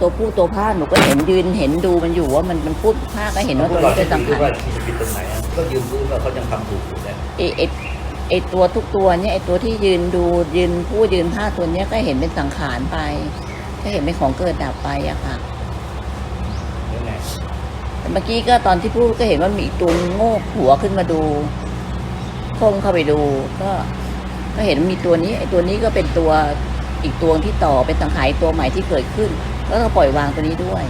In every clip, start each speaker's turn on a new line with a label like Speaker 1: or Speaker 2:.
Speaker 1: ตัวผู้ตัวผ้าหนูก็เห็นยืนเห็นดูมันอยู่ว่ามันมันพูดผ้าก็เห็นว่าตัวนี้เป็นสัง
Speaker 2: รู้
Speaker 1: ขาร
Speaker 2: ว่าที่ผิดตรงไหนอะก็ยืนรู้ว่าเขายังทำถูกอยู่เนี่ย
Speaker 1: ไอ้ไอ้ไอ้ตัวทุกตัวเนี่ยไอ้ตัวที่ยืนดูยืนผู้ยืนผ้าตัวเนี้ยก็เห็นเป็นสังขารไป ก็เห็นเป็นของเกิดดับไปอะค่ะ
Speaker 2: ยังไง
Speaker 1: แต่เมื่อกี้ก็ตอนที่พูดก็เห็นว่ามีอีกตัวโงกหัวขึ้นมาดูโค้งเข้าไปดู ก็ก็เห็นมีตัวนี้ไอ้ตัวนี้ก็เป็นตัวอีกตัวที่ต่อเป็นสังขารอีกตัวใหม่ที่เกิดขึ้น แล้วก็ปล่อยวางตัวนี้ด้วย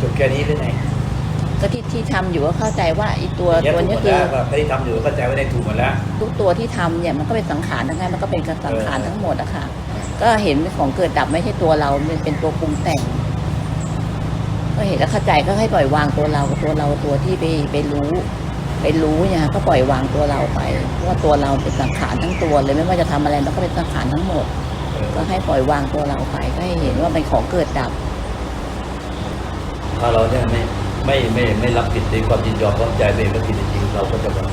Speaker 2: จบแค่นี้หรือไง
Speaker 1: ก็ที่ที่ทำอยู่ก็เข้าใจว่าไอ้ตัว
Speaker 2: เนี่ย
Speaker 1: ตัว
Speaker 2: ถูกห
Speaker 1: เนี้
Speaker 2: ม
Speaker 1: ย
Speaker 2: ด
Speaker 1: คือ
Speaker 2: แล้วว่าที่ทำอยู่เข้าใจว่าได้ถูกหมดแล้ว
Speaker 1: ทุกตัวที่ทำเนี่ยมันก็เป็นสังขารทั้งนั้นมันก็เป็นสังขารทั้งหมดอะค่ะก็เห็นเป็นของเกิดดับไม่ใช่ตัวเรามันเป็นตัวปรุงแต่ง ก็เห็นแล้วเข้าใจก็ให้ปล่อยวางตัวเราตัวเราตัวที่ไปไปรู้ ไปรู้เนี่ยค่ะก็ปล่อยวางตัวเราไปเพราะว่าตัวเราเป็นสังขารทั้งตัวเลยไม่ว่าจะทำอะไรมันก็เป็นสังขารทั้งหมด
Speaker 2: เออ
Speaker 1: ก็ให้ปล่อยวางตัวเราไปก็ให้เห็นว่าเป็นของเกิดดับ
Speaker 2: ถ้าเราเนี่ยไม่ไม่ไม่ไม่รับผิดในความยินยอมพร้อมใจเองก็ผิดจริงๆเราก็จะแบบ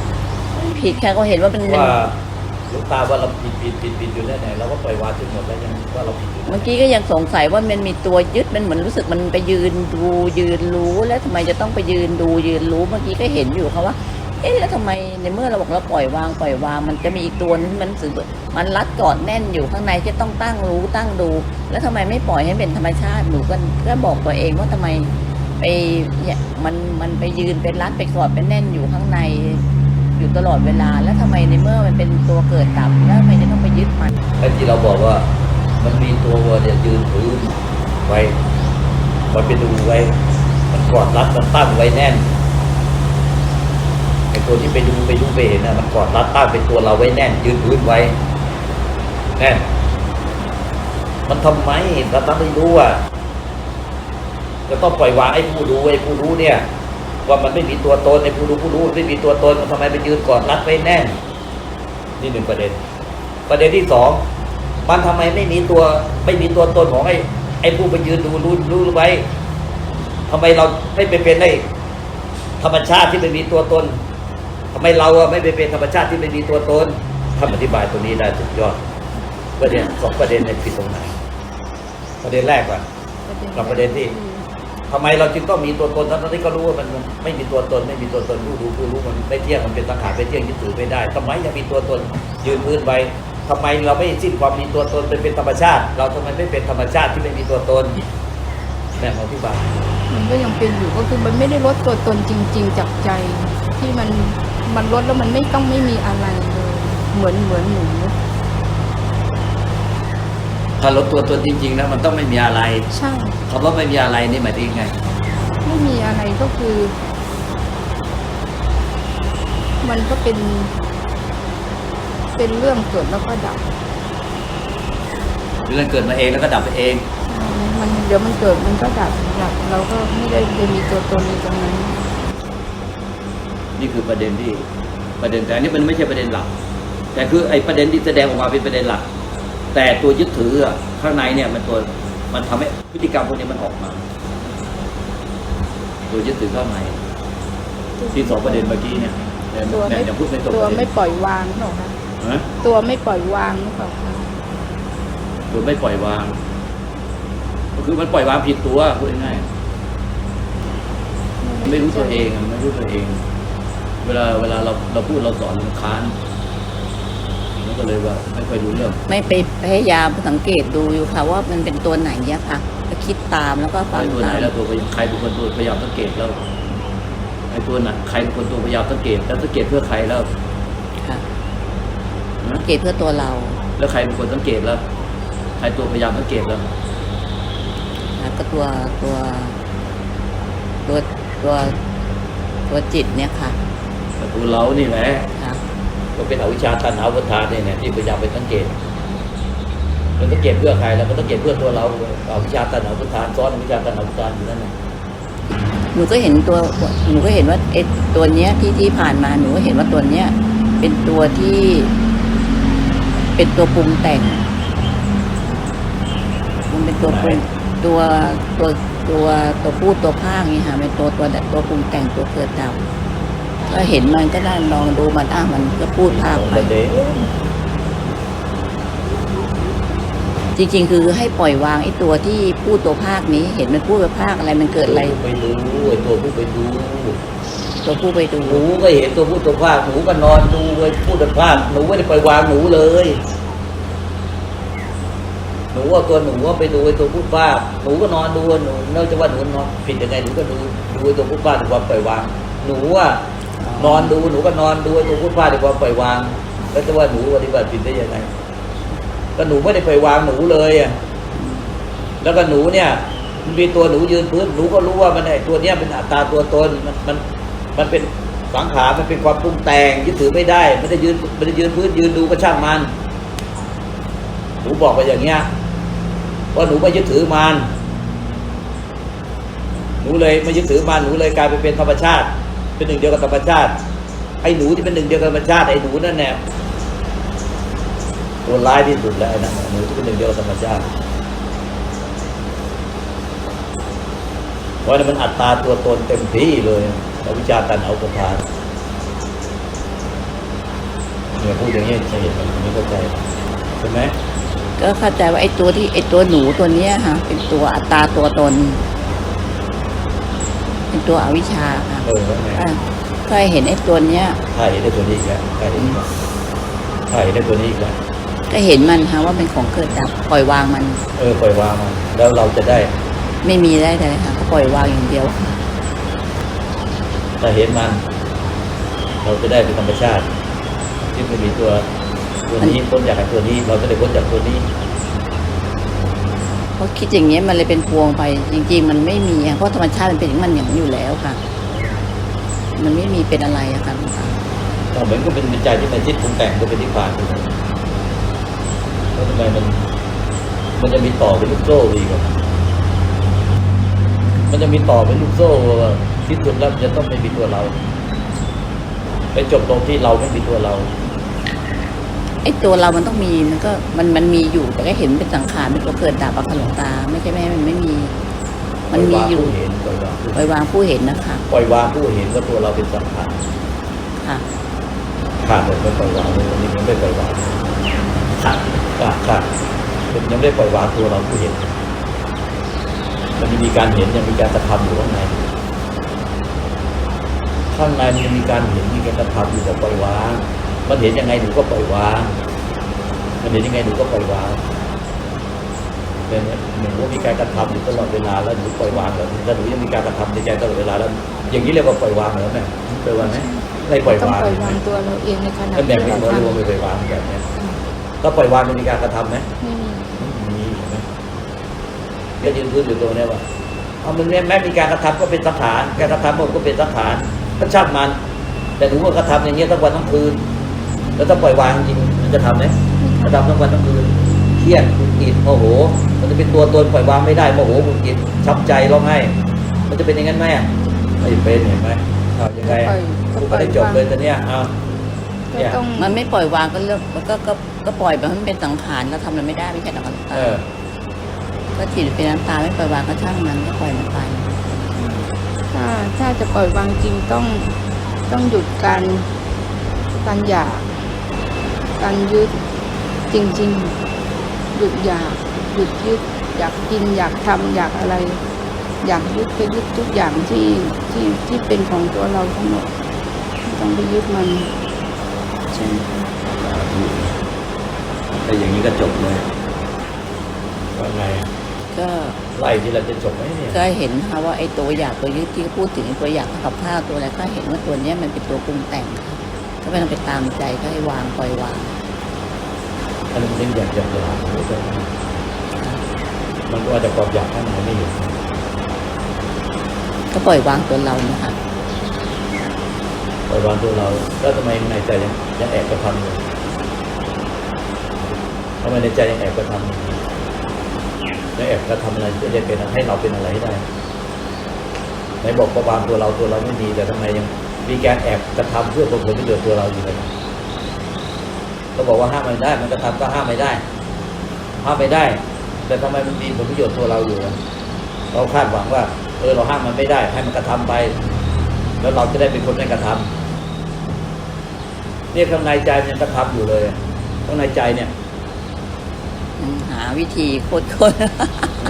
Speaker 1: ผิดแค่ก็เห็นว่าเป็น
Speaker 2: ว่าหลูกตาว่าเราผิดผิดผิดผิดอยู่แล้วไหนเราก็ปล่อยวางจนหมดแล้วยังว่าเราผิดอยู่
Speaker 1: เมื่อกี้ก็ยังสงสัยว่ามันมีตัวยึดมันเหมือนรู้สึกมันไปยืนดูยืนรู้แล้วทำไมจะต้องไปยืนดูยืนรู้เมื่อกี้ก็เห็นอยู่ค่ะว่า เอ๊ะแล้วทำไมในเมื่อเราบอกเราปล่อยวางปล่อยวาง มันจะมีอีกตัวนึงมันรู้สึกมันรัดกอดแน่นอยู่ข้างในจะต้องตั้งรู้ตั้งดู แล้วทำไมไม่ปล่อยให้เป็นธรรมชาติหนูก็ก็บอกตัวเองว่าทำไมไปเนี่ยมันมันไปยืนเป็นรัดไปกอดเป็นแน่นอยู่ข้างในอยู่ตลอดเวลา แล้วทำไมในเมื่อมันเป็นตัวเกิดดับแล้วทำไมจะต้องไปยึดมัน
Speaker 2: ไอ้ที่เราบอกว่ามันมีตัววัวเนี่ยยืนถือไว้มันไปดูไว้ มันกอดรัดมันตั้งไว้แน่น ไอ้ตัวที่ไปดูไปดูไปเห็นนะมันกอดรัดตั้งเป็นตัวเราไว้แน่นยืนพื้นไว้แน่นมันทำไมเราต้องไม่รู้อะจะต้องปล่อยวางไอ้ผู้ดูไอ้ผู้รู้เนี่ย ว่ามันไม่มีตัวตนไอ้ผู้รู้ผู้รู้ไม่มีตัวตนมันทำไมไปยืนกอดรัดไว้แน่น นี่หนึ่งประเด็น ประเด็นที่สองมันทำไมไม่มีตัวไม่มีตัวตนของไอ้ไอ้ผู้ไปยืนดูรู้รู้ไว้ทำไมเราไม่ไปเป็นได้ธรรมชาติที่ไม่มีตัวตน ไมเราอะไม่ไปเป็นธรรมชาติที่ไม่มีตัวตนทำอธิบายตัวนี้ได้สุดยอดประเด็นสองประเด็นในยผิดตรงไหนประเด็นแรกก่อนกับประเด็นที่ทำไมเราจึงต้องมีตัวตนทั้งที่ก็รู้ว่ามันไม่มีตัวตน ไม่มีตัวตนผู้รู้ผู้รู้มันไม่เที่ยงมันเป็นสังขารไม่เที่ยงยึดถือไม่ได้ทำไมยังมีตัวตนยืนพื้นไว้ทำไมเราไม่สิ้นความมีตัวตนเป็นเป็นธรรมชาติ เราทำไมไม่เป็นธรรมชาติที่ไม่มีตัวตนแม่ขอที่บาย
Speaker 3: มันก็ยังเป็นอยู่ก็คือมันไม่ได้ลดตัวตนจริง ๆ จากใจที่มัน มันลดแล้วมันไม่ต้องไม่มีอะไรเลยเหมือนเหมือนหนู
Speaker 2: ถ้าลดตัวตนจริงๆนะมันต้องไม่มีอะไร
Speaker 3: ใช่
Speaker 2: คำว่าไม่มีอะไรนี่หมายถึงไง
Speaker 3: ไม่มีอะไรก็คือ มันก็เป็น เป็นเรื่องเกิดแล้วก็ดับ
Speaker 2: เรื่องเกิดมาเองแล้วก็ดับไปเอง
Speaker 3: มันเดี๋ยวมันเกิดมันก็ดับดับเราก็ไม่ได้ไปมีตัวตนในตรงนั้น
Speaker 2: นี่คือประเด็นที่ประเด็นแต่อันนี้มันไม่ใช่ประเด็นหลัก แต่คือไอ้ประเด็นที่แสดงออกมาเป็นประเด็นหลัก แต่ตัวยึดถืออะข้างในเนี่ยมันตัวมันทำให้พฤติกรรมพวกนี้มันออกมา ตัวยึดถือข้างในที่สองประเด็นเมื่อกี้เนี่ยแต่
Speaker 3: ตัว
Speaker 2: แต่
Speaker 3: ไม่
Speaker 2: ยังพูดไม่ตรง
Speaker 3: ตัว
Speaker 2: ประเด็
Speaker 3: ไม่
Speaker 2: น
Speaker 3: ปล่อยวางหรือเปล่าคะ
Speaker 2: ฮะ
Speaker 3: ตัวไม่ปล่อยวางหรือเปล่าคะ
Speaker 2: ตัวไม่ปล่อยวาง ก็คือมันปล่อยวางผิดตัวพูดง่ายๆไม่รู้ตัวเองอะไม่รู้ตัวเอง เวลาเวลาเราเราพูดเราสอนมันค้านมันก็เลยว่าไม่ค่อยรู้เรื่อง
Speaker 1: ไม่ไปพยายามสังเกตดูอยู่ค่ะว่ามันเป็นตัวไหนเนี่ยค่ะก็คิดตามแล้วก็ฟัง
Speaker 2: ไอ้ตัวไหน
Speaker 1: ตาม
Speaker 2: แล้วตัวใครเป็นคนตัวพยายามสังเกตแล้วไอ้ตัวไหนใครเป็นคนตัวพยายามสังเกตแล้วสังเกตเพื่อใครแล้ว
Speaker 1: ค่ะ
Speaker 2: นะ
Speaker 1: สังเกตเพื่อตัวเรา
Speaker 2: แล้วใครเป็นคนสังเกตแล้วใครตัวพยายามสังเกตแล้ว
Speaker 1: แล้วก็ตัวตัวตัวตัวตัวจิตเนี่ยค่ะ
Speaker 2: แต่ตัวเรานี่แหละ
Speaker 1: ค่ะ
Speaker 2: ก็เป็นอวิชชาตันหาวุทานเนี่ยเนี่ยที่พยายามไปสังเกตมันสังเกตเพื่อใครแล้วมันสังเกตเพื่อตัวเราอวิชชาตันหาวุทานซ้อนอวิชชาตันหาวุทานอยู่นั่นแหละ
Speaker 1: หนูก็เห็นตัวหนูก็เห็นว่าไอ้ตัวเนี้ยที่ที่ผ่านมาหนูก็เห็นว่าตัวเนี้ย เป็นตัวที่ เป็นตัวปรุงแต่ง มันเป็นตัวปรุงตัวตัวตัวตัวพูดตัวภาคนี่ค่ะเป็นตัวตัวตัวปรุงแต่งตัวเกิดดับ ก็เห็นมันก็ได้ลองดูมันอ้ามันก็พูดภาคไป
Speaker 2: ประเด็น
Speaker 1: จริง ๆ คือให้ปล่อยวางไอ้ตัวที่พูดตัวภาคนี้ เห็นมันพูดตัวภาคอะไรมันเกิดอะไร
Speaker 2: ไปดูไอ้ตัวผู้ไปดู
Speaker 1: ตัวผู้ไปดู
Speaker 2: หนูก็เห็นตัวผู้ตัวภาคหนูก็นอนดูไอ้ผู้ตัวภาคหนูไม่ได้ไปวางหนูเลยหนูว่าตัวหนูว่าไปดูไอ้ตัวผู้ภาคหนูก็นอนดูหนูนอกจากว่าหนูนอนผิดยังไงหนูก็ดูดูไอ้ตัวผู้ภาคด้วยความปล่อยวางหนูว่า นอนดูหนูก็นอนดูไอ้ตัวผู้ภาคด้วยความปล่อยวาง แล้วจะว่าหนูปฏิบัติผิดได้ยังไงก็หนูไม่ได้ไปวางหนูเลยอะแล้วก็หนูเนี่ย มันมีตัวหนูยืนพื้นหนูก็รู้ว่ามันไอ้ตัวเนี้ยเป็นอัตราตัวตนมันมันมันเป็นสังขารมันเป็นความปรุงแต่งยึดถือไม่ได้ไม่ได้ยืนไม่ได้ยืนพื้นยืนดูก็ช่างมันหนูบอกไปอย่างเงี้ยว่าหนูไม่ยึดถือมันหนูเลยไม่ยึดถือมันหนูเลยกลายไปเป็นธรรมชาติ เป็นหนึ่งเดียวกับธรรมชาติไอ้หนูที่เป็นหนึ่งเดียวกับธรรมชาติไอ้หนูนั่นแหละตัวร้ายที่สุดแล้วไอ้นั่นน่ะหนูที่เป็นหนึ่งเดียวกับธรรมชาติเพราะนั้นมันอัตราตัวตนเต็มที่เลยอวิชชาตันเอาประทานเนี่ยพูดอย่างนี้จะเห็นมันไม่เข้าใจใช่ไหม
Speaker 1: ก็เข้าใจว่าไอ้ตัวที่ไอ้ตัวหนูตัวเนี้ยค่ะเป็นตัวอัตตาตัวตน ตัวอวิชชาค่ะ
Speaker 2: เออแล้วไง
Speaker 1: อะก็เห็นไอ้ตัวเนี้ย
Speaker 2: ถ้าเห็นได้ตัวนี้อีกแล้วถ้าเห็นอีกแล้วถ้าเห็นได้ตัวนี้อีกแล้ว
Speaker 1: ก็เห็นมันค่ะว่าเป็นของเกิดดับปล่อยวางมัน
Speaker 2: เออปล่อยวางมันแล้วเราจะได้
Speaker 1: ไม่มีได้เลยค่ะก็ปล่อยวางอย่างเดียว
Speaker 2: ถ้าเห็นมัน เราจะได้เป็นธรรมชาติ ที่ไม่มีตัวตัวนี้พ้นจากตัวนี้ เราจะได้พ้นจากตัวนี้
Speaker 1: เพราคิดอย่างเงี้ยมันเลยเป็นพวงไป จริง ๆ มันไม่มีเพราะธรรมชาติมันเป็นอย่างมันอย่างนี้อยู่แล้วค่ะ มันไม่มีเป็นอะไรอะค่ะหลวงตา
Speaker 2: ก็เหมือนก็เป็นใจที่มันคิดปรุงแต่งก็เป็นนิพพานไปเลยแล้วทำไมมัน มันจะมีต่อเป็นลูกโซ่อีกอะมันจะมีต่อเป็นลูกโซ่ที่สุดแล้วมันจะต้องไม่มีตัวเรา ไปจบตรงที่เราไม่มีตัวเรา
Speaker 1: ไอ้ตัวเรามันต้องมีมันก็มันมันมีอยู่แต่ก็เห็นเป็นสังขารเป็นตัวเกิดดับอะค่ะหลวงตา ไม่ใช่แม่ให้มันไม่มี มันมีอยู่
Speaker 2: ปล่อยวางผู้เห็นปล่อยวางผู้
Speaker 1: ปล่อยวางผู้เห็นนะคะ
Speaker 2: ปล่อยวางผู้เห็นว่าตัวเราเป็นสังขาร
Speaker 1: ค่ะ
Speaker 2: ขาดเลยไม่ปล่อยวางเลยวันนี้ยังไม่ปล่อยวางขาดขาดขาดยังไม่ได้ปล่อยวางตัวเราผู้เห็น มันยังมีการเห็นยังมีการกระทำอยู่ข้างในข้างในมันยังมีการเห็นมีการกระทำอยู่แต่ปล่อยวาง มันเห็นยังไงหนูก็ปล่อยวาง มันเห็นยังไงหนูก็ปล่อยวางเป็นหนูว่ามีการกระทำอยู่ตลอดเวลาแล้วหนูปล่อยวางแล้วถ้าหนูยังมีการกระทำในใจตลอดเวลาแล้ว อย่างนี้เรียกว่าปล่อยวางเหรอแม่ปล่อยวางไหมไม่ปล่อย
Speaker 3: ต้อง
Speaker 2: วาง
Speaker 3: ปล่อยวางตัวเราเองในขณะ
Speaker 2: เป็นแบบ
Speaker 3: ที่
Speaker 2: นี้
Speaker 3: เรา
Speaker 2: เรา
Speaker 3: ท
Speaker 2: เรียกว่าไม่ปล่อยวางแบบเนี้ยถ้าปล่อยวางมันมีการกระทำไหมำ
Speaker 3: ไม่มี
Speaker 2: มีเห็นไหมก็ยืนพื้นอยู่ตรงเนี้ยว่าเอามันแม้มีการกระทำก็เป็นสังขาร การกระทำมันก็เป็นสังขารก็ช่างมัน แต่หนูว่ากระทำอย่างเงี้ยทั้งวันทั้งคืน แล้วถ้าปล่อยวางจริงๆมันจะทำไหมกระทำทั้งวันทั้งคืนเครียดหงุดหงิดโมโห มันจะเป็นตัวตนปล่อยวางไม่ได้โมโหหงุดหงิดช้ำใจร้องไห้ มันจะเป็นอย่างนั้นไหมอะไม่เป็นเห็นไหมเอายังไง
Speaker 3: ปล่อยก็
Speaker 2: กู
Speaker 3: ปล่
Speaker 2: ก็
Speaker 3: อย
Speaker 2: ได้จบเลยตอนเนี้ยเอา
Speaker 3: ก็
Speaker 2: เนี่ย
Speaker 3: ต้อง
Speaker 1: มันไม่ปล่อยวางก็เลือกก็ก็ก็ปล่อยไปเพราะมันเป็นสังขารแล้วทำอะไรไม่ได้ไม่ใช่หรอกค่ะหลวงตา
Speaker 2: เออ
Speaker 1: ก็จิตเป็นน้ำตาไม่ปล่อยวางก็ช่างมันก็ปล่อยมันไป
Speaker 3: ถ้าถ้าจะปล่อยวางจริงต้องต้องหยุดการการอยาก การยึดจริง ๆ หยุดอยากหยุดยึดอยากกินอยากทำอยากอะไร อยากยึดไปยึดทุกอย่างที่ที่ที่เป็นของตัวเราทั้งหมดไม่ต้องไปยึดมันใช่ไหมคะ
Speaker 2: แต่อย่างนี้ก็จบเลยว่าไง
Speaker 1: ก็
Speaker 2: ไล่ที่เราจะจบไหมเนี่ย
Speaker 1: ก็เห็นค่ะว่าไอ้ตัวอยากตัวยึดที่พูดถึงไอ้ตัวอยากกับข้าวตัวอะไรก็เห็นว่าตัวเนี้ยมันเป็นตัวปรุงแต่งค่ะ ก็ไม่ต้องไปตามใจก็ให้วางปล่อยวาง
Speaker 2: อันนี้มันอยากจะอยากไม่ใช่มันก็อาจจะความอยากข้างในไม่เห็น
Speaker 1: ก็ปล่อยวางตัวเรานะคะ
Speaker 2: ปล่อยวางตัวเรา แล้วทำไมในใจยังยังแอบกระทำอยู่ทำไมในใจยังแอบกระทำอยู่ยังแอบกระทำอะไรเพื่อจะเป็นให้เราเป็นอะไรให้ได้ไหนบอกปล่อยวางตัวเราตัวเราไม่มีแต่ทำไมยัง มีการแอบกระทำเพื่อผลประโยชน์ตัวเราอยู่เลยก็บอกว่าห้ามไม่ได้ มันกระทำก็ห้ามไม่ได้ ห้ามไม่ได้ แต่ทำไมมันมีผลประโยชน์ตัวเราอยู่ล่ะเราคาดหวังว่า เออเราห้ามมันไม่ได้ ให้มันกระทำไป แล้วเราจะได้เป็นคนไม่กระทำเนี่ยข้างในใจมันยังกระทำอยู่เลยข้างในใจเนี่ย
Speaker 1: ยังหาวิธีโคตร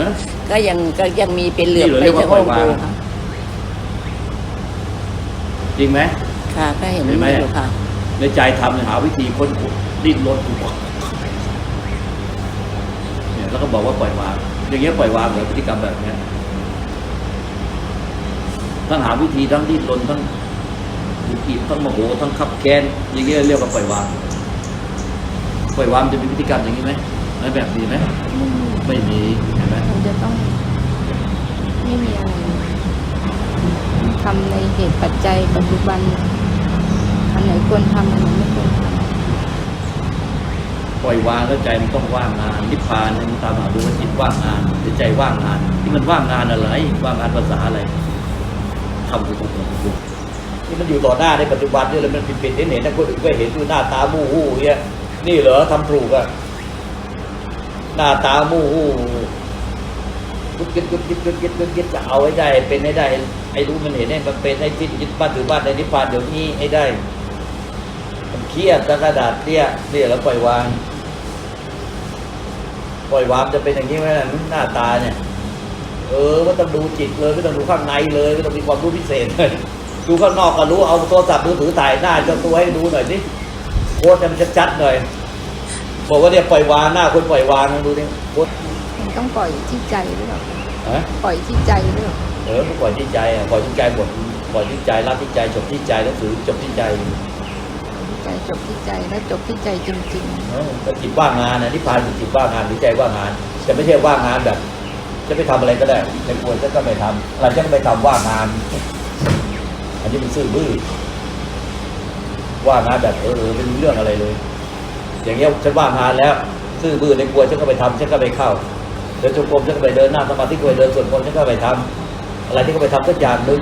Speaker 2: นะ
Speaker 1: ๆก็ยังก็ยังมีเป็นเหลือบ
Speaker 2: นี่เหรอ
Speaker 1: ไป
Speaker 2: เรียกว่า
Speaker 1: ชะโง
Speaker 2: ปล่อย
Speaker 1: ก
Speaker 2: วาง
Speaker 1: ดูค่ะ
Speaker 2: จริงไหม
Speaker 1: ค่ะก็เห็น
Speaker 2: เห็นไหม
Speaker 1: อยู่ค่ะ
Speaker 2: ในใจทำเนี่ยหาวิธีค้นขุดดิ้นรนถูกเนี่ยแล้วก็บอกว่าปล่อยวาง อย่างเงี้ยปล่อยวางเหรอพฤติกรรมแบบเนี้ยทั้งหาวิธีทั้งดิ้นรนทั้งหงุดหงิดทั้งโมโหทั้งขับแค้นอย่างเงี้ยเรียกว่าปล่อยวาง ปล่อยวางจะมีพฤติกรรมอย่างนี้ไหมในแบบนี้ไหมไม่มีเห็นไหม
Speaker 3: มันจะต้อง ไม่มีอะไรทำในเห ตุปัจจัยปัจจุบันอันไหนควรทำอันไหนไม่ควรท
Speaker 2: ปล่อยวางแล้วใจมันต้องว่างงานนิพพานเนี่ยมันตามหาดูว่าจิตว่างงานหรือใจว่างงานที่มันว่างงานอะไร ว่างงานภาษาอะไรทำดูตรงๆนี่มันอยู่ต่อหน้าในปัจจุบันนี่เลยมันผิดผิดเห็นเห็นนะคนอื่นก็เห็นอยู่หน้าตามู่หู้เนี่ยนี่เหรอทำถูกอะหน้าตามู่หู้ กุดกิดกุดกิดกุดกิดกุดกิดจะเอาให้ได้เป็นให้ได้ไอ้รู้มันเห็นให้มันเป็นให้ที่ยึดบ้านถือบ้านในนิพพานเดี๋ยวนี้ให้ได้มันเครียดกระดาษเนี่ยเนี่ยแล้วปล่อยวาง ปล่อยวางจะเป็นอย่างนี้ไหมล่ะหน้าตาเนี่ย เออไม่ต้องดูจิตเลยไม่ต้องดูข้างในเลยไม่ต้องมีความรู้พิเศษเลยดูข้างนอกก็รู้เอาโทรศัพท์มือถือถ่ายหน้าเจ้าตัวให้ดูหน่อยสิโค้ดให้มันชัดๆหน่อยบอกว่าเนี่ยปล่อยวางหน้าคนปล่อยวางลองดูดิโค้ด
Speaker 3: ต้องปล่อยที่ใจหรือเปล่า
Speaker 2: ฮะ
Speaker 3: ปล่อยที่ใจหรือเปล่า
Speaker 2: เออปล่อยที่ใจอะปล่อยที่ใจหมดปล่อยที่ใจรับที่ใจจบที่ใจหนังสือจบที่ใจ
Speaker 3: ที่ใจจบที่ใจแล้วจบที่ใจจริง
Speaker 2: เออแต่จิตว่างงานนะนิพพานคือจิตว่างงานหรือใจว่างงานจะไม่ใช่ว่างงานแบบ จะไปทำอะไรก็ได้ในควรจะก็ไม่ทำอะไรจะก็ไม่ทำว่างงาน อันนี้มันซื่อบื้อว่างงานแบบเออเออไม่รู้เรื่องอะไรเลย อย่างเงี้ยฉันว่างงานแล้วซื่อบื้อในควรฉันก็ไปทำฉันก็ไปเข้า เดินจงกรมฉันก็ไปเดินหน้าสมาธิก็ไปเดินส่วนมนฉันก็ไปทำอะไรที่ก็ไปทำสักอย่างหนึง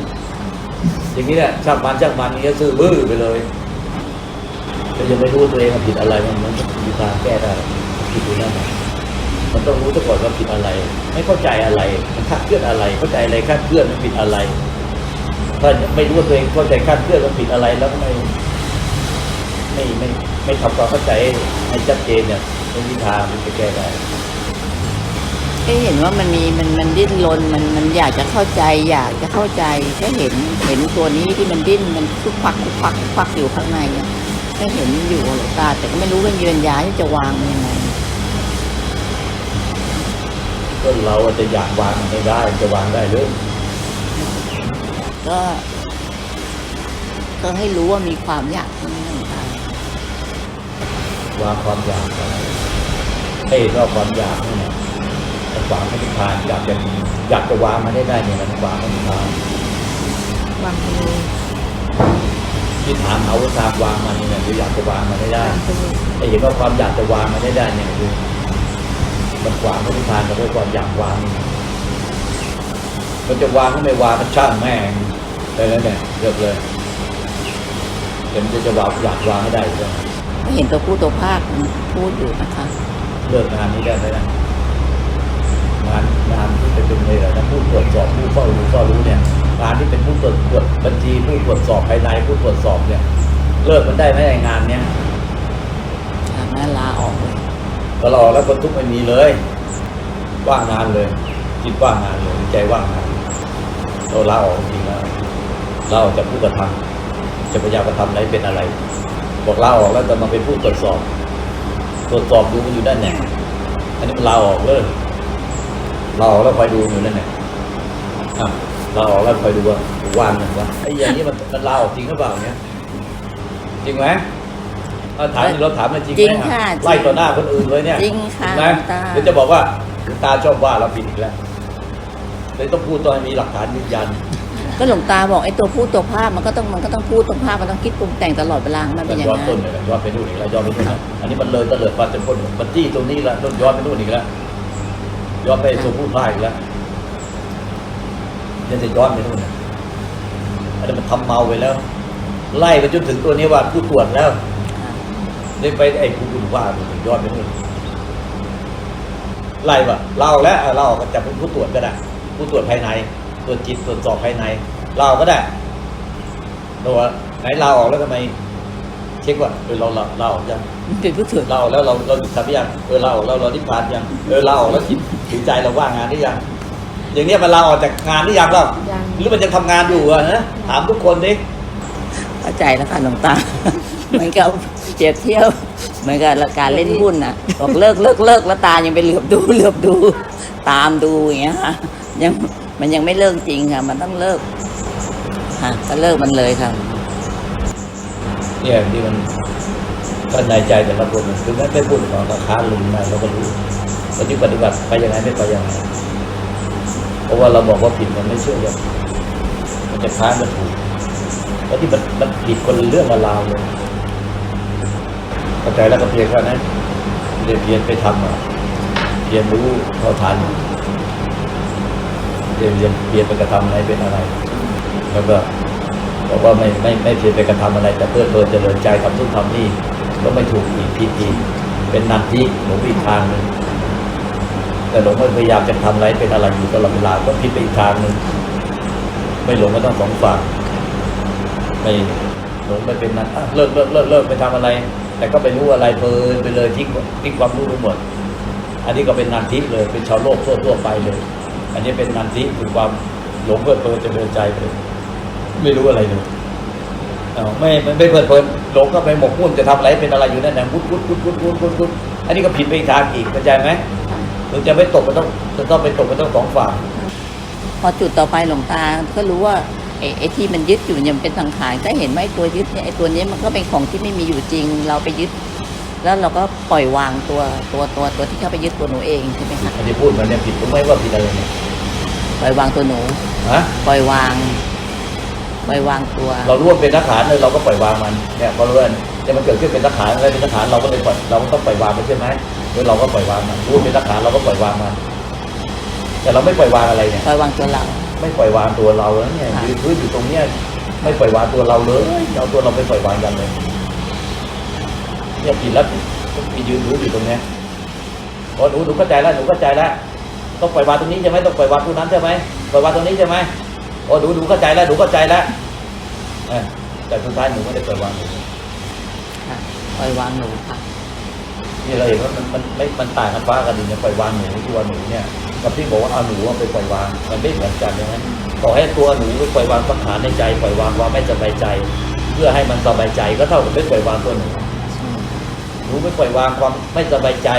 Speaker 2: อย่างนี้เนี่ยช่างมันช่างมันอย่างเงี้ยซื่อบื้อไปเลยแต่ยังไม่รู้ตัวเองว่าผิดอะไรมันมันมีทางแก้ได้ผิดอยู่นั่นน่ะมันต้องรู้ซะก่อนว่าผิดอะไร ไม่เข้าใจอะไรมันคาดเคลื่อนอะไร เข้าใจอะไรคาดเคลื่อนมันผิดอะไรถ้าไม่รู้ว่าตัวเองเข้าใจคาดเคลื่อนมันผิดอะไรแล้วไม่ไม่ไม่ไม่ทำความเข้าใจให้ชัดเจนเนี่ยไม่มีทางมันจะแก้ได้
Speaker 1: ก็เห็นว่ามันมีมันมันดิ้นรนมันมันอยากจะเข้าใจ อยากจะเข้าใจก็เห็นเห็นตัวนี้ที่มันดิ้นมันคุกควักคุกควักคุกควักอยู่ข้างในอะก็เห็นอยู่หลวงตา แต่ก็ไม่รู้ว่าเยือนย้ายจะวางมันยังไง
Speaker 2: ก็เราอาจจะอยากวางมันไม่ได้จะวางได้หรือ
Speaker 1: ก็ ก็ให้รู้ว่ามีความอยากที่นั่นหลวงตาวา
Speaker 2: งความอยากไว้ให้เห็นว่าความอยากนี่นะมัน วางไม่ได้ทานอยากจะอยากจะวางมันได้ได้เนี่ยมันวางไม่ได้ทาน
Speaker 3: วางไปเลย
Speaker 2: ที่ถามเอาว่าทางวางมันเนี่ยหรืออยากจะวางมันได้ได้
Speaker 3: ไอ้
Speaker 2: เห็นว่าความอยากจะวางมันได้ได้เนี่ยคือมันวางพระนิพพานกับด้วยความอยากวางมันจะวางก็ไม่วางมันช่างแม่งไปแล้วเนี่ยเลิกเลยเดี๋ยวมันจะจะวางอยากวางให้ได้อยู่แล้ว
Speaker 1: ก็เห็นตัวผู้ตัวภาคพูดอยู่นะคะ
Speaker 2: เลิกงานนี้ได้ไหมนะ งานงานที่เป็นเป็นเลยนะผู้ตรวจสอบผู้เฝ้ารู้เฝ้ารู้เนี่ยงานที่เป็นผู้ตรวจตรวจบัญชีผู้ตรวจสอบภายในผู้ตรวจสอบเนี่ยเลิกมันได้ไหมไอ้งานเนี้ย
Speaker 1: ทางนั้นลาออกเลย
Speaker 2: ก็รอแล้วคนทุกข์ไม่มีเลย ว่างงานเลยจิตว่างงานเลยใจว่างงานเราลาออกจริงๆแล้วเราออกจากผู้กระทำจะพยายามกระทำอะไรเป็นอะไร บอกลาออกแล้วจะมาเป็นผู้ตรวจสอบ ตรวจสอบดูมันอยู่ด้านไหนอันนี้มันลาออกเลย ลาออกแล้วคอยดูอยู่นั่นแหละอะลาออกแล้วคอยดูว่าว่างมันวะไอ้อย่างนี้มันมันลาออกจริงหรือเปล่าเนี่ยจริงไหมถ้าถามนี่เราถามมันจริงไหม
Speaker 1: จริงค่ะ
Speaker 2: ไล่ต่อหน้าคนอื่นเลยเนี่ย
Speaker 1: จริงค่ะ
Speaker 2: นะ
Speaker 1: หลวงตา
Speaker 2: เดี๋ยวจะบอกว่าหลวงตาชอบว่าเราผิดอีกแล้วเลยต้องพูดต้องให้มีหลักฐานยืนยัน
Speaker 1: ก็หลวงตาบอกไอ้ตัวพูดตัวภาพมันก็ต้องมันก็ต้องพูดตัวภาพมันต้องคิดปรุงแต่งตลอดเวลามัน
Speaker 2: มั
Speaker 1: เป็น
Speaker 2: น
Speaker 1: อย่าง
Speaker 2: ย้อน
Speaker 1: นั้
Speaker 2: ต้น
Speaker 1: น
Speaker 2: เลยย้อนไปนู่นอีกแล้วย้อนไปนู่นนะอันนี้มันเลยตะเลิดมาจนคนมันจี้ตรงนี้ละต้นย้อนไปนู่นอีกแล้ว ย้อนไปตัวพูดพลาดอีกแล้วเนี่ยจะย้อนไปนู่นนะอันนี้มันทำเมาไปแล้ว ไล่ไปจนถึงตัวนี้ว่าผู้ตรวจแล้วเลยไปไอ้ผู้ดูว่ามันย้อนไปนู่นไล่ปะเล่าแล้วเล่าก็จับเป็นผู้ตรวจก็ได้ ผู้ตรวจภายใน ตรวจจิตตรวจสอบภายในเล่าก็ได้ตัวไหนเล่าออกแล้วทำไม เช็คว่าเออเราเราเราออกยัง
Speaker 1: มันเป็นผู้ถือ
Speaker 2: เราแล้วเราเราทำหรือยังเออเราเราเรานิพพานยังเออเราแล้วจิตถึงใจเราว่างงานหรือยังอย่างเนี้ยมันลาออกจากงานหรือยังเรา
Speaker 3: ยัง
Speaker 2: หรือมันยังทำงานอยู่อะฮะถามทุกคนดิ
Speaker 1: เข้าใจแล้วค่ะหลวงตาเหมือนกับเปรียบเทียบเหมือนกับการเล่นหุ้นน่ะบอกเลิกเลิกเลิกแล้วตายังไปเหลือบดูเหลือบดู ตามดูอย่างเงี้ยค่ะยังมันยังไม่เลิกจริงค่ะมันต้องเลิกค่ะก็เลิกมันเลยค่ะ
Speaker 2: เนี่ยที่มัน ก็ในใจแต่ละคนคือไม่ไม่พูดของราคาลุงนะเราก็รู้วันที่ปฏิบัติไปยังไงไม่ไปยังไงเพราะว่าเราบอกว่าผิดมันไม่เชื่อเลยมันจะค้านมันถูกแล้วที่มันมันผิดคนเรื่องละราวเลยเข้าใจแล้วก็เพียงแค่นั้นเรียนเพียนไปทำอะเรียนรู้เท่าทันเรียนเรียนเพียนไปกระทำอะไรเป็นอะไร แล้วก็บอกว่าไม่ไม่ไม่เพียรไปกระทำอะไร แต่เพื่อตัวเจริญใจทำทุกทำนี่ ก็ไม่ถูกอีกผิดอีกเป็นนันทิหลงอีกทางหนึ่งแต่หลงไม่พยายามจะทำอะไรเป็นอะไรอยู่ตลอดเวลาก็ผิดไปอีกทางหนึ่งไม่หลงก็ต้องสองฝั่งไม่หลงไม่เป็นนันเลิกเลิกเลิกเลิกไปทำอะไร แต่ก็ไปรู้อะไรเพลินไปเลยทิ้งทิ้งความรู้ไปหมด อันนี้ก็เป็นนันทิเลยเป็นชาวโลกทั่วทั่วไปเลย อันนี้เป็นนันทิคือความหลงเพลิดเพลินเจริญใจไปไม่รู้อะไรเลยไม่ไม่ไม่เพลิดเพลิน หลงก็ไปหมกมุ่นจะทำอะไรเป็นอะไรอยู่นั่นนะวุดวุดวุดวุดวุดวุดวุดอันนี้ก็ผิดไปอีกทางอีกเข้าใจไหมถึงจะไม่ตกมันต้องจะต้องไปตกมันต้องสองฝั่ง
Speaker 1: พอจุดต่อไปหลวงตาก็รู้ว่าไอ้ไอ้ที่มันยึดอยู่เนี่ยมันเป็นสังขารก็เห็นว่าไอ้ตัวยึดเนี่ยไอ้ตัวเนี้ยมันก็เป็นของที่ไม่มีอยู่จริง เราไปยึด แล้วเราก็ปล่อยวางตัวตัวตัวตัวที่เข้าไปยึดตัวหนูเองใช่ไหมคะ
Speaker 2: อันนี้พูดมันเนี่ยผิดหรือไม่ว่าผิดอะไรเนี่ย
Speaker 1: ปล่อยวางตัวหนู
Speaker 2: ฮะ
Speaker 1: ปล่อยวาง ปล่อยวางตัว
Speaker 2: เรารู้ว่าเป็นนักขานเลยเราก็ปล่อยวางมันเนี่ยพอรู้ว่าเนี่ยมันเกิดขึ้นเป็นนักขานอะไรเป็นนักขานเราก็เลยปล่อยเราก็ต้องปล่อยวางมันใช่ไหมโดยเราก็ปล่อยวางมันรู้ว่าเป็นนักขานเราก็ปล่อยวางมัน แต่เราไม่ปล่อยวางอะไรเนี่ย
Speaker 1: ปล่อยวางตัวเรา
Speaker 2: ไม่ปล่อยวางตัวเราแล้วเนี่ย
Speaker 1: ค่ะ
Speaker 2: ยืนพื้นอยู่ตรงเนี้ยไม่ปล่อยวางตัวเราเลยเอาตัวเราไปปล่อยวางกันเลยเนี่ยผิดแล้วมียืนพื้นอยู่ตรงเนี้ยพอหนูหนูเข้าใจแล้วหนูเข้าใจแล้วต้องปล่อยวางตรงนี้ใช่ไหมต้องปล่อยวางตรงนั้นใช่ไหมปล่อยวางตรงนี้ใช่ไหม โอ้หนูหนูเข้าใจแล้วหนูเข้าใจแล้วเออแต่สุดท้ายหนูไม่ได้ปล่อยวางหนู
Speaker 1: ค่ะปล่อยวางหนูค่ะ
Speaker 2: นี่เราเห็นว่ามันมันไม่มันต่างกันฟ้ากับดินเนี่ยปล่อยวางหนูตัวหนูเนี่ยกับที่บอกว่าเอาหนูเอาไปปล่อยวางมันไม่เหมือนกันนะต่อให้ตัวหนูไปปล่อยวางสังขารในใจ ปล่อยวางความไม่สบายใจ เพื่อให้มันสบายใจก็เท่ากับไม่ปล่อยวางตัวหนูหนูไม่ปล่อยวางความไม่สบายใจ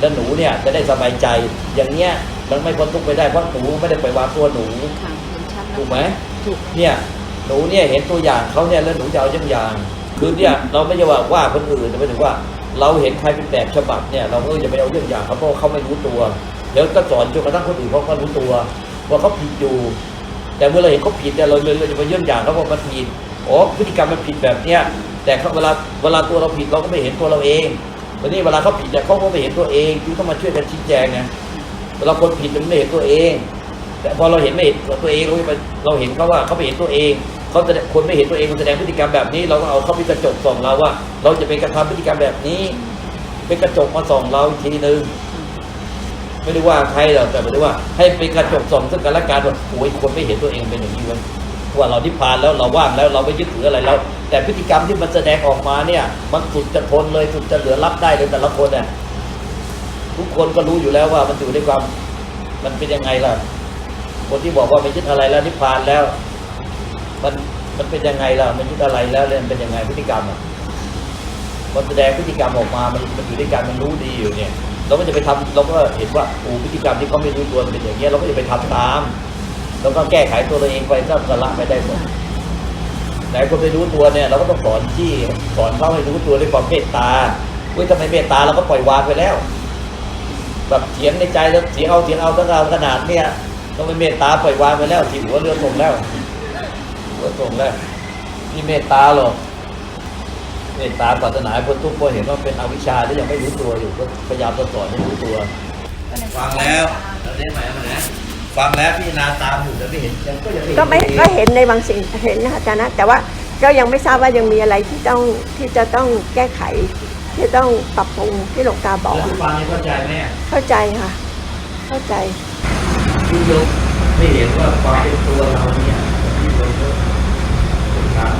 Speaker 2: แล้วหนูเนี่ยจะได้สบายใจ อย่างเนี้ยมันไม่พ้นทุกข์ไปได้เพราะหนูไม่ได้ปล่อยวางตัวหนู
Speaker 3: ค่ะเห็นชัด
Speaker 2: ถูกไหม
Speaker 3: ถูก
Speaker 2: เนี่ยหนูเนี่ยเห็นตัวอย่างเขาเนี่ยแล้วหนูจะเอาอย่างอย่าง คือเนี่ยเราไม่ใช่ว่าว่าคนอื่นแต่หมายถึงว่า เราเห็นใครเป็นแบบฉบับเนี่ย เราก็จะไปเอาอย่างอย่างเขาเพราะเขาไม่รู้ตัวเดี๋ยวก็สอนจนกระทั่งคนอื่นเขาก็รู้ตัวว่าเขาผิดอยู่ แต่เมื่อเราเห็นเขาผิดเนี่ยเราเลยเราจะไปเยี่ยมอย่างเขาว่ามันผิดอ๋อพฤติกรรมมันผิดแบบเนี้ยแต่เขาเวลาเวลาตัวเราผิดเราก็ไม่เห็นตัวเราเองวันนี้เวลาเขาผิดเนี่ยเขาก็ไม่เห็นตัวเองจึงต้องมาช่วยกันชี้แจงไงเวลาคนผิดมันไม่เห็นตัวเอง แต่พอเราเห็นไม่เห็นตัวเองเราไปเราเห็นเขาว่าเขาไม่เห็นตัวเองเขาแสดงคนไม่เห็นตัวเองมันแสดงพฤติกรรมแบบนี้ เราก็เอาเข้าเป็นกระจกส่องเราว่า เราจะเป็นกระทำพฤติกรรมแบบนี้ เป็นกระจกมาส่องเราอีกทีนึงไม่ได้ว่าใครหรอกแต่หมายถึงว่า ให้เป็นกระจกส่องซึ่งกันและกันว่าโอ้ยคนไม่เห็นตัวเองเป็นอย่างนี้เว้ยว่าเรานิพพานแล้วเราว่างแล้วเราไม่ยึดถืออะไรแล้ว แต่พฤติกรรมที่มันแสดงออกมาเนี่ย มันสุดจะทนเลยสุดจะเหลือรับได้เลยแต่ละคนเนี่ยทุกคนก็รู้อยู่แล้วว่ามันอยู่ในความ มันเป็นยังไงล่ะ คนที่บอกว่าไม่ยึดอะไรแล้วนิพพานแล้ว มันมันเป็นยังไงล่ะมันยึดอะไรแล้วเนี่ยเป็นยังไงพฤติกรรมอะมันแสดงพฤติกรรมออกมา มันมันอยู่ด้วยกันมันรู้ดีอยู่เนี่ย เราก็จะไปทำเราก็เห็นว่าโอ้พฤติกรรมที่เขาไม่รู้ตัวเป็นอย่างเงี้ยเราก็จะไปทำตามเราก็แก้ไขตัวเราเองไปถ้าสละไม่ได้หมดแต่คนไปรู้ตัวเนี่ยเราก็ต้องสอนที่สอนเขาให้รู้ตัวด้วยความเมตตาเว้ยทำไมเมตตาเราก็ปล่อยวางไปแล้ว แบบเถียงในใจแล้วเถียงเอาเถียงเอาตั้งเราขนาดเนี้ย ต้องไปเมตตาปล่อยวางไปแล้วที่หัวเรือส่งแล้วหัวส่งแล้วนี่เมตตาหรอกเมตตาปรารถนาให้พ้นทุกข์เพราะเห็นว่าเป็นอวิชชาที่ยังไม่รู้ตัวอยู่ก็พยายามจะสอนให้รู้ตัว ฟังแล้วเราได้ไหมมานะฟังแล้วพี่นาตามอยู่แต่ไม่เห็นยังก็ยังไม่เห็น
Speaker 4: ก็ไม่ก็เห็นในบางสิ่งเห็นนะคะอาจารย์นะแต่ว่าก็ยังไม่ทราบว่ายังมีอะไรที่ต้องที่จะต้องแก้ไข ที่จะต้องปรับปรุงที่หลวงตาบอก
Speaker 2: แล้วฟังนี่เข้าใจไหมอะ
Speaker 4: เข้าใจค่ะ เข้าใจ
Speaker 2: ที่ยมไม่เห็นว่าความเป็นตัวเราเนี่ยที่โยมก็สงสาร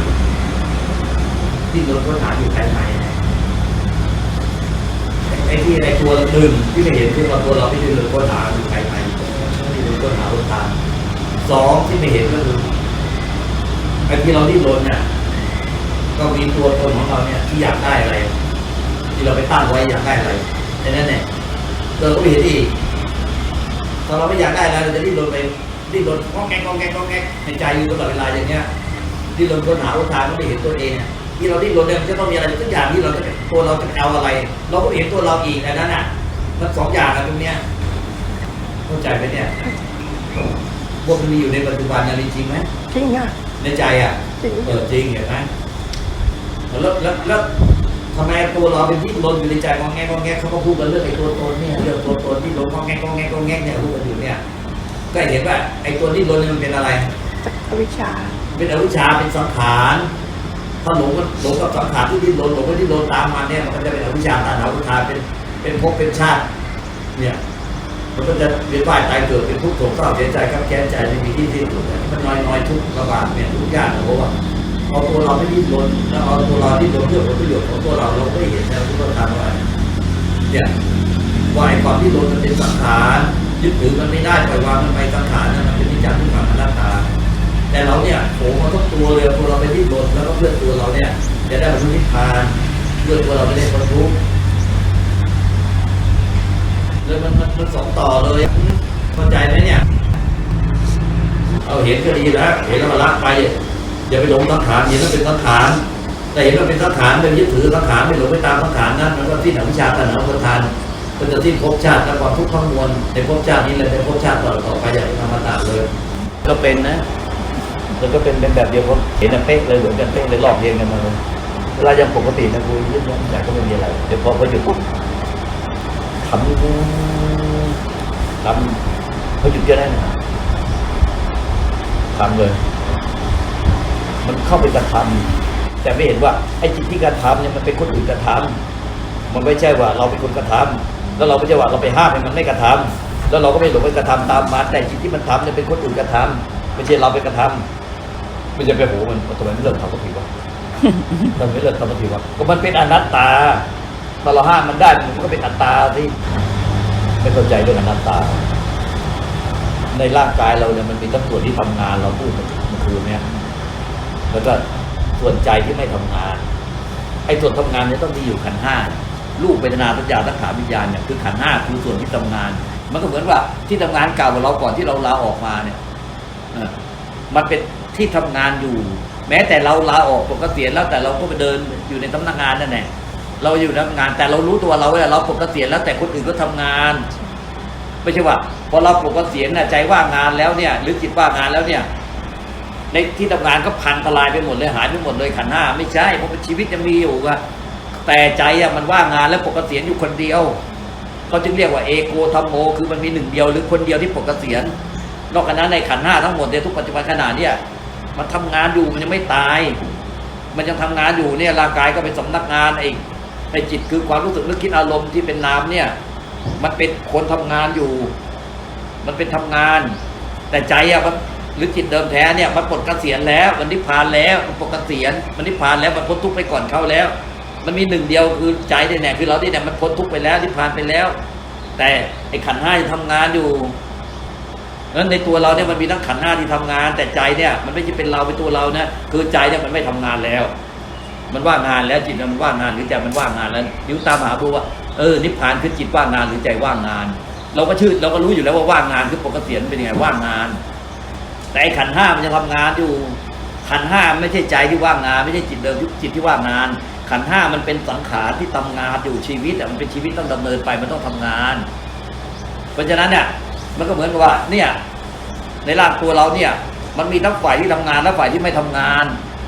Speaker 2: ที่โยมก็ถามอยู่ภายในเนี่ยที่ในตัวหนึ่งที่ไม่เห็นคือว่าตัวเราไม่ได้เลยค้นหาหรือใครไปไม่ได้เลยค้นหาบนทาสองที่ไม่เห็นก็คือไอ้ที่เราดิ้นรนเนี่ยก็มีตัวตนของเราเนี่ยที่อยากได้อะไร ที่เราไปตั้งไว้อยากได้อะไรแค่นั้นเนี่ยเราก็ไม่เห็นอีก ถ้าเราไม่อยากได้อะไรเราจะดิ้นรนไปดิ้นรนก้องแกงก้องแกงก้องแกงในใจอยู่ตลอดเวลาอย่างเงี้ยดิ้นรนค้นหาทางก็ไม่เห็นตัวเองอะที่เราดิ้นรนเนี่ยมันจะต้องมีอะไรสักอย่างที่เราจะตัวเราจะเอาอะไร เราก็ไม่เห็นตัวเราอีกในนั้นน่ะมันสองอย่างอะตรงเนี้ยเข้าใจไหมเนี่ยพวกมันมีอยู่ในปัจจุบันนะจริงไหม
Speaker 4: จริงอะ
Speaker 2: ในใจอะ
Speaker 4: จริง
Speaker 2: เออจริงเห็นไหมแล้วแล้วแล้ว ทำไมตัวเราเป็นที่ลนอยู่ในใจงองแงงองแงเขาก็พูดกันเรื่องไอ้ตัวตนเนี่ยเรื่องตัวตนที่ลนงองแงงองแงงองแงเนี่ยพูดกันอยู่เนี่ย ก็เห็นว่าไอ้ตัวที่ลนเนี่ยมันเป็นอะไร
Speaker 4: อวิชชา
Speaker 2: เป็นอวิชชาเป็นสังขารถ้าหลงก็หลงกับสังขารที่ดิ้นรนหลงไปดิ้นรนตามมันเนี่ยมันก็จะเป็นอวิชชาตัณหาอุทาเป็นเป็นภพเป็นชาติ เนี่ยมันก็จะเวียนว่ายตายเกิดเป็นทุกข์โศกเศร้าเสียใจกับแค้นใจไม่มีที่สิ้นสุดเนี่มันน้อยน้อยทุกข์ลำบากเนี่ยทุกข์ยากนะเพราะว่า เอาตัวเราไม่ดิ้นรนแล้วเอาตัวเราดิ้นรนเพื่อผลประโยชน์ของตัวเราเราไม่เห็นนะที่เราทำว่าเนี่ยว่าไอ้ความที่รนมันเป็นสังขารยึดถือมันไม่ได้ปล่อยวางมันไปสังขารนะมันเป็นนิจจังทุกขังอนัตตา แต่เราเนี่ยโผล่มาทุกตัวเลยตัวเราไปดิ้นรนแล้วก็เพื่อตัวเราเนี่ยจะได้บรรลุนิพพานเพื่อตัวเราไม่ได้พ้นทุเลยมันมันมันสองต่อเลยเข้าใจไหมเนี่ย เอาเห็นก็ดีแล้วเห็นแล้วมาละไป อย่าไปหลงสังขารเห็นว่าเป็นสังขารแต่เห็นว่าเป็นสังขารเป็นยึดถือสังขารไม่หลงไปตามสังขารนั้นมันก็ที่หนังวิชาตัณหาประทานมันจะที่ภพชาติและความทุกข์ทั้งมวลในภพชาตินี้เลยในภพชาติต่อต่อไปอย่างธรรมตาเลยก็เป็นนะแล้วก็เป็นเป็นแบบเดียวกันเห็นนะเป๊ะเลยเหมือนกันเป๊ะเลยหลอกเรียนกันมาเลยเวลายังปกตินะคุยยิ้มแย้มใจก็ไม่มีอะไรเดี๋ยวพอพอหยุดปุ๊บทำทำเขาหยุดเยอะได้นะทำเลย มันเข้าไปกระทำแต่ไม่เห็นว่าไอ้จิตที่กระทำเนี่ยมันเป็นคนอื่นกระทำมันไม่ใช่ว่าเราเป็นคนกระทำแล้วเราไม่ใช่ว่าเราไปห้ามให้มันไม่กระทำแล้วเราก็ไม่หลงไปกระทำตามมันแต่จิตที่มันทำเนี่ยเป็นคนอื่นกระทำไม่ใช่เราไปกระทำไม่ใช่ไปโหมันทำไมไม่เลิกทำสักทีวะทำไมไม่เลิกทำสักทีวะก็มันเป็นอนัตตาถ้าเราห้ามมันได้มันก็เป็นอัตตาสิไม่เข้าใจเรื่องอนัตตาในร่างกายเราเนี่ยมันมีทั้งส่วนที่ทำงานเราพูดเมื่อคืนเนี่ย แล้วก็ส่วนใจที่ไม่ทำงาน ไอ้ส่วนทำงานเนี่ยต้องมีอยู่ขันห้ารูปเวทนาสัญญาสังขารวิญญาณเนี่ยคือขันห้าคือส่วนที่ทำงาน มันก็เหมือนว่าที่ทำงานเก่าของเราก่อนที่เราลาออกมาเนี่ยอมันเป็นที่ทำงานอยู่ แม้แต่เราลาออกปกเกษียณแล้วแต่เราก็ไปเดินอยู่ในตำนักงานนั่นแหละเราอยู่ทำงานแต่เรารู้ตัวเราว่าเราปกเกษียณแล้วแต่คนอื่นก็ทำงานไม่ใช่ว่าพอเราปลดเกษียณน่ะใจว่างงานแล้วเนี่ย หรือจิตว่างงานแล้วเนี่ย ในที่ทำงานก็พังทลายไปหมดเลยหายไปหมดเลยขันห้าไม่ใช่เพราะชีวิตยังมีอยู่อะแต่ใจอะมันว่างงานแล้วปลดเกษียณอยู่คนเดียวเขาจึงเรียกว่าเอโกธรรมโมคือมันมีหนึ่งเดียวหรือคนเดียวที่ปลดเกษียณนอกจากนั้นในขันห้าทั้งหมดในทุกปัจจุบันขณะเนี่ยมันทำงานอยู่มันยังไม่ตาย มันยังทำงานอยู่เนี่ยร่างกายก็เป็นสำนักงานไอ้ไอ้จิตคือความรู้สึกนึกคิดอารมณ์ที่เป็นนามเนี่ย มันเป็นคนทำงานอยู่ มันเป็นทำงาน แต่ใจอะมัน หรือจิตเดิมแท้เนี่ยมันปลดเกษียณแล้ว มันนิพพานแล้วมันปลดเกษียณมันนิพพานแล้วมันพ้นทุกข์ไปก่อนเขาแล้ว มันมีหนึ่งเดียวคือใจเนี่ยแน่คือเราที่เนี่ยมันพ้นทุกข์ไปแล้วนิพพานไปแล้ว แต่ไอ้ขันห้ายังทำงานอยู่นั้นในตัวเราเนี่ยมันมีทั้งขันห้าที่ทำงาน แต่ใจเนี่ยมันไม่ใช่เป็นเราเป็นตัวเรานะคือใจเนี่ยมันไม่ทำงานแล้ว มันว่างงานแล้วจิตมันว่างงานหรือใจมันว่างงานแล้วนิ้วตามหาดูว่าเออนิพพานคือจิตว่างงานหรือใจว่างงาน เราก็ชื่อเราก็รู้อยู่แล้วว่าว่างงานคือปกติเป็นยังไงว่างงาน แต่ขันห้ามันยังทำงานอยู่ ขันห้าไม่ใช่ใจที่ว่างงาน ไม่ใช่จิตเดิมจิตที่ว่างงาน ขันห้ามันเป็นสังขารที่ทำงานอยู่ชีวิตอะมันเป็นชีวิตต้องดำเนินไปมันต้องทำงาน เพราะฉะนั้นเนี่ยมันก็เหมือนกับว่าเนี่ยในร่างตัวเราเนี่ยมันมีทั้งฝ่ายที่ทำงานและฝ่ายที่ไม่ทำงาน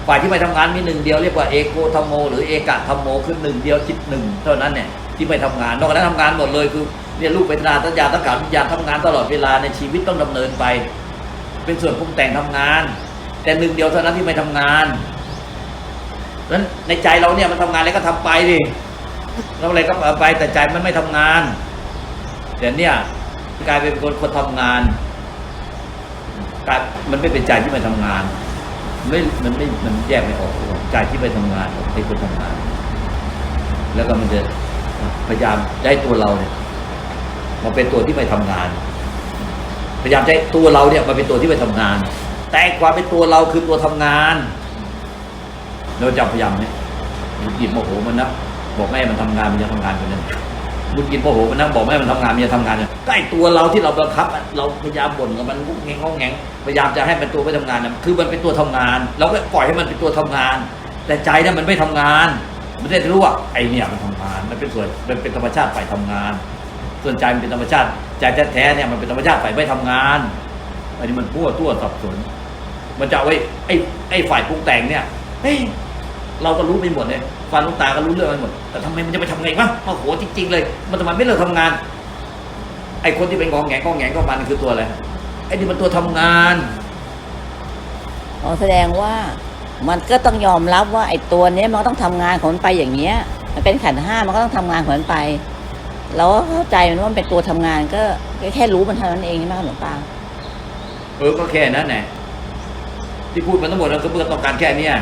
Speaker 2: ฝ่ายที่ไม่ทำงานมีหนึ่งเดียวเรียกว่าเอโกธรรมโมหรือเอกะธรรมโมคือหนึ่งเดียวจิตหนึ่งเท่านั้นเนี่ยที่ไม่ทำงานนอกจากนั้นทำงานหมดเลยคือเนี่ยรูปเวทนนาสัญญาตั้งการวิญญาณทำงานตลอดเวลาในชีวิตต้องดำเนินไป เป็นส่วนปรุงแต่งทำงาน แต่หนึ่งเดียวเท่านั้นที่ไม่ทำงานเพราะฉะนั้นในใจเราเนี่ยมันทำงานอะไรก็ทำไปดิทำอะไรก็ไปแต่ใจมันไม่ทำงาน แต่เนี่ยกลายเป็นคนคนทำงานกลายมันไม่เป็นใจที่ไม่ทำงานไม่มันไม่มันแยกไม่ออกใจที่ไปทำงานไอ้คนทำงาน แล้วก็มันจะพยายามจะให้ตัวเราเนี่ยมาเป็นตัวที่ไปทำงาน ยายามให้ตัวเราเนี่ยมาเป็นตัวที่ไปทำงาน แต่ความเป็นตัวเราคือตัวทำงาน เราจะพยายามเนี่ยหงุดหงิดโมโหมันนะบอกแม่มันทำงานมันจะทำงานคนนั้นหงุดหงิดโมโหมันนะบอกแม่มันทำงานมันจะทำงานเนี่ยใกล้ตัวเราที่เราบังคับ เราพยายามบ่นกับมันงุ้งแงงงอแงงพยายามจะให้มันตัวไปทำงานนะคือมันเป็นตัวทำงาน เราก็ปล่อยให้มันเป็นตัวทำงาน แต่ใจนั้นมันไม่ทำงานมันได้รู้ว่าไอเนี่ยมันทำงาน มันเป็นส่วนมันเป็นธรรมชาติฝ่ายทำงาน ส่วนใจมันเป็นธรรมชาติ ใจแท้ๆเนี่ยมันเป็นธรรมชาติฝ่ายไม่ทำงาน อันนี้มันพั่วตัวสับสน มันจะเอาไว้ไอ้ไอ้ฝ่ายปรุงแต่งเนี่ยเฮ้ยเราก็รู้ไปหมดเลยฟันลูกตาก็รู้เรื่องไปหมด แต่ทำไมมันจะไปทำไงวะโอ้โหจริง ๆ เลย มันทำไมไม่เลิกทำงาน ไอ้คนที่เป็นงองแงงงองแงงก็มันคือตัวอะไรไอ้นี่มันตัวทำงาน
Speaker 1: อ๋อแสดงว่ามันก็ต้องยอมรับว่าไอ้ตัวเนี้ยมันต้องทำงานของมันไปอย่างเงี้ย มันเป็นขันห้ามันก็ต้องทำงานของมันไป เราก็เข้าใจมันว่ามันเป็นตัวทำงานก็ก็แค่รู้มันเท่านั้นเองใช่ไหมครับหลวงตา
Speaker 2: เออก็แค่นั้นแหละที่พูดมันทั้งหมดเราก็เพื่อต้องการแค่เนี้ย